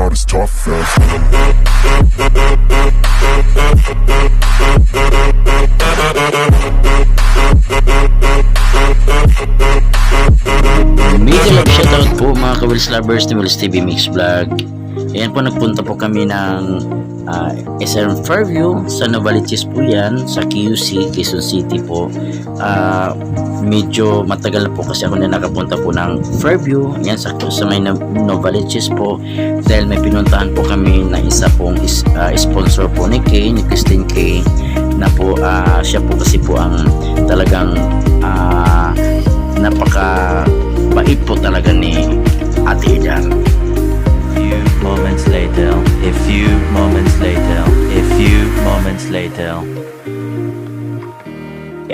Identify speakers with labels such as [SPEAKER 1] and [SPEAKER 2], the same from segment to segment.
[SPEAKER 1] not as tough as
[SPEAKER 2] Mega love shoutout po mga ka-Wills lovers ni Wills TV Mix Vlog. Ayan po nagpunta po kami ng ah, SM Fairview sa Novaliches po yan sa QC, Quezon City po. Ah, medyo matagal na po kasi ako na nakapunta po ng Fairview yan sa, sa may Nov- Novaliches po dahil may pinuntahan po kami na isa pong is, ah, sponsor po ni Kay, ni Christine Kay na po ah, siya po kasi po ang talagang ah, napaka bait po talaga ni Ate Ida.
[SPEAKER 3] Few moments later, a few moments later, a few moments later.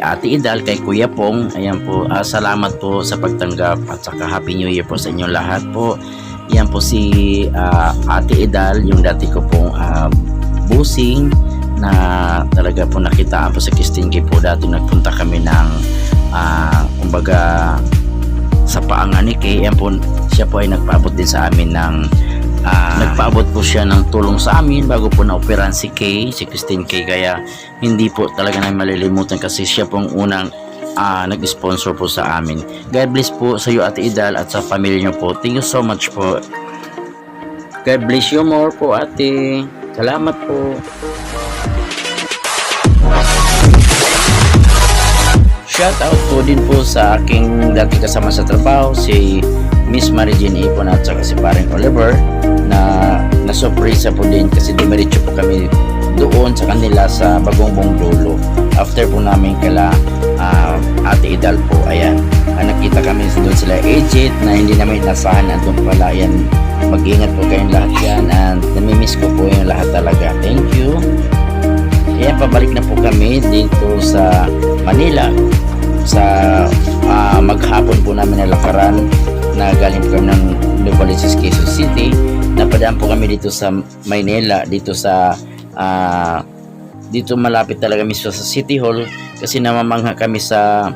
[SPEAKER 2] Ate Idal, kay Kuya Pong, ayan po, ah, salamat po sa pagtanggap at saka Happy New Year po sa inyong lahat po. Yan po si ah, Ate Idal, yung dati ko pong ah, busing na talaga po nakitaan po sa Kistingki po dati nagpunta kami ng ah, kumbaga sa paangan ni Kay yan po siya po ay nagpaabot din sa amin ng ah, nagpaabot po siya ng tulong sa amin bago po na-operan si Kay, si Christine Kay kaya hindi po talaga namin malilimutan kasi siya pong unang ah, nag-sponsor po sa amin. God bless po sa iyo Ate Idal at sa pamilya niyo po. Thank you so much po. God bless you more po ate. Salamat po. Shout out po din po sa aking dati kasama sa trabaho si Miss Mary Jane Ipon at saka si Paring Oliver na nasurpresa po din kasi dumiretso po kami doon sa kanila sa Bagongbong Dulo. After po namin kala ah, Ate Idal po, ayan. Ah, nakita kami doon sila agent na hindi namin inasahan andun pala yan. Mag-ingat po kayong lahat yan and namimiss ko po yung lahat talaga. Thank you. Ayan, pabalik na po kami dito sa Manila sa ah, maghapon po namin na lakaran na galing po kami ng Novaliches, Quezon City. Napadaan po kami dito sa Maynila, dito sa ah, dito malapit talaga mismo sa City Hall kasi namamangha kami sa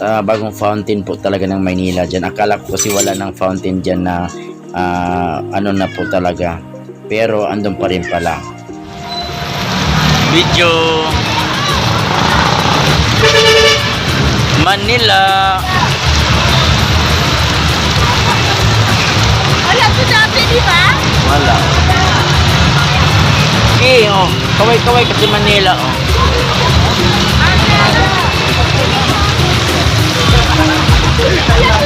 [SPEAKER 2] ah, bagong fountain po talaga ng Maynila dyan. Akala ko kasi wala ng fountain dyan na ah, ano na po talaga. Pero andun pa rin pala. Video Manila
[SPEAKER 4] Wala ko dati, di ba?
[SPEAKER 2] Wala Okay, oh. Kaway-kaway kasi Manila, oh.
[SPEAKER 4] Wala ko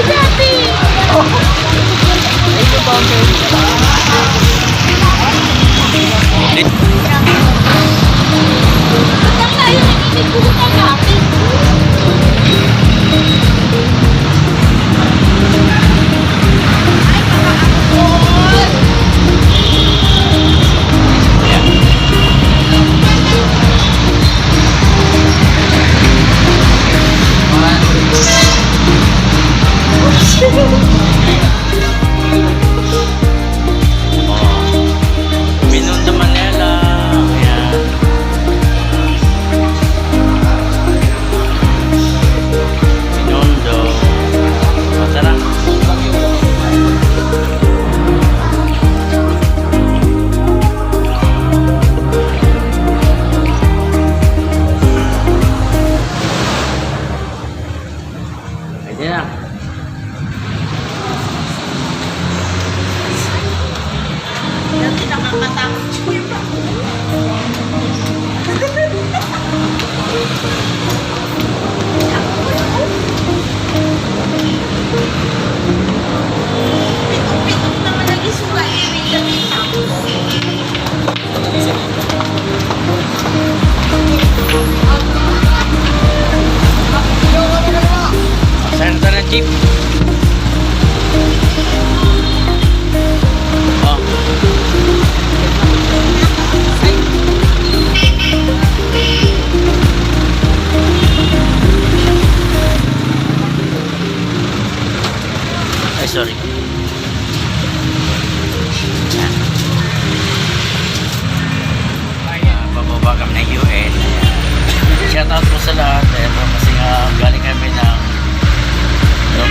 [SPEAKER 4] keep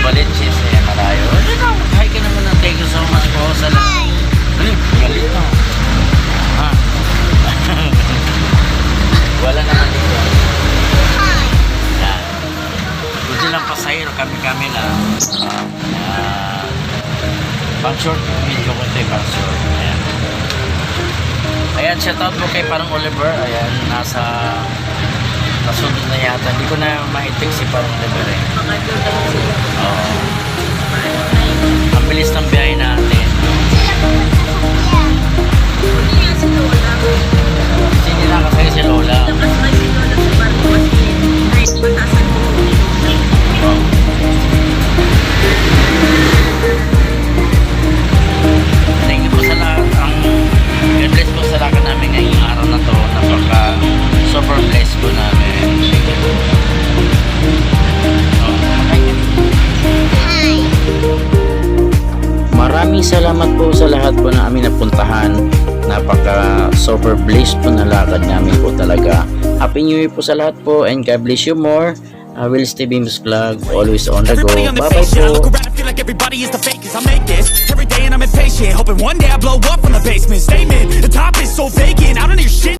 [SPEAKER 4] Balenches, eh, malayo. Ikaw,
[SPEAKER 2] hi ka naman ng thank you so much po sa lahat. Hmm, galit. Ha? Wala naman dito. Yan. Hindi lang pasahero kami-kami lang. Uh, uh, pang short video ko ito, pang short. Ayan. Ayan, shoutout po kay parang Oliver. Ayan, nasa nasunod na yata. Hindi ko na maitik si parang Oliver eh.
[SPEAKER 4] Mga.
[SPEAKER 2] Oo.
[SPEAKER 4] Na?
[SPEAKER 2] Ang bilis ng biyahe natin. Maraming salamat po sa lahat po na amin napuntahan. Napaka super blessed po na lakad namin po talaga. Happy New Year po sa lahat po and God bless you more. I will stay Beams Vlog, always on the go. Bye-bye
[SPEAKER 5] fake
[SPEAKER 2] po.
[SPEAKER 5] like everybody is the fakest. I make this every day and I'm impatient. Hoping one day I blow up from the basement. Statement, the top is so vacant. I don't hear shit.